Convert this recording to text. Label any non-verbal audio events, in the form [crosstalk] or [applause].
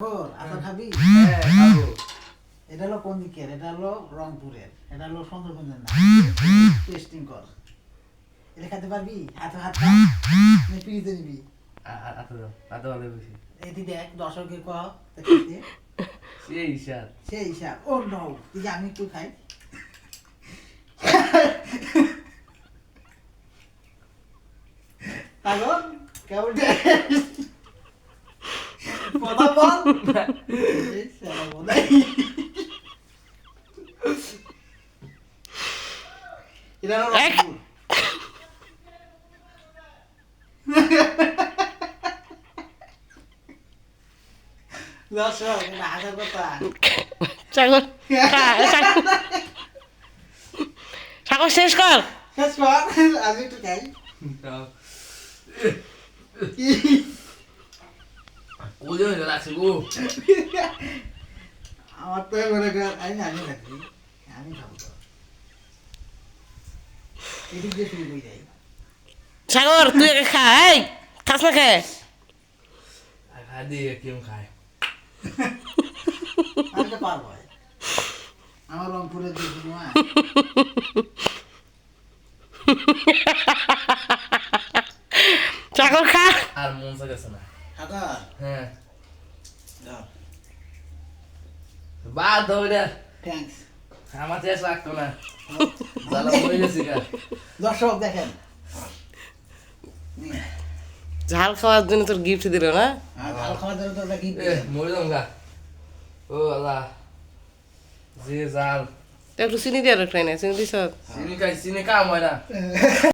আচার খাবি হ্যাঁ। এটা হলো কোন দিকের? এটা হলো রংপুরের। এটা হলো সুন্দরগঞ্জের না টেস্টিং কর। এটা খেতে পারবি? হাতে হাত পিড়িতে [laughs] নিবি। আতো দাও আতো ভালো বেশি এটি দেখ দর্শকের কহ [laughs] সেই স্যার সেই হিসাব ও নো তুই আমি একটু খাই। [laughs] পাগল? কেমন কথা বল এই শালা বোধহয়। এটা হলো রংপুর। দর্শক এটা কথা খা, সাগর সাগর শেষ কর শেষ কর আমি একটু খাই ওজন লাগছে গো। আমার তো মনে কর আমি না আমি রাখি আমি খাব তো। এদিক দিয়ে শুরু করে যাই। সাগর তুই একে খা এই খাস না খেয়ে খা দিয়ে কেম খায়। আমি তো পারব আমার রংপুরের যে সিনেমা সাগর খা। আর মন গেছে না। হ্যাঁ। আমার চেষ্টা লাগতো না জ্বালা পড়ে গেছি দর্শক দেখেন। ঝাল খাওয়ার জন্য তোর গিফট দিল না? ভালো খাওয়ার জন্য তো ওটা মরে যাম গা। ও আল্লাহ। যে জাল একটু চিনি দিয়ে আর একটু চিনি দিছ? চিনি খাই চিনি কাম হয় না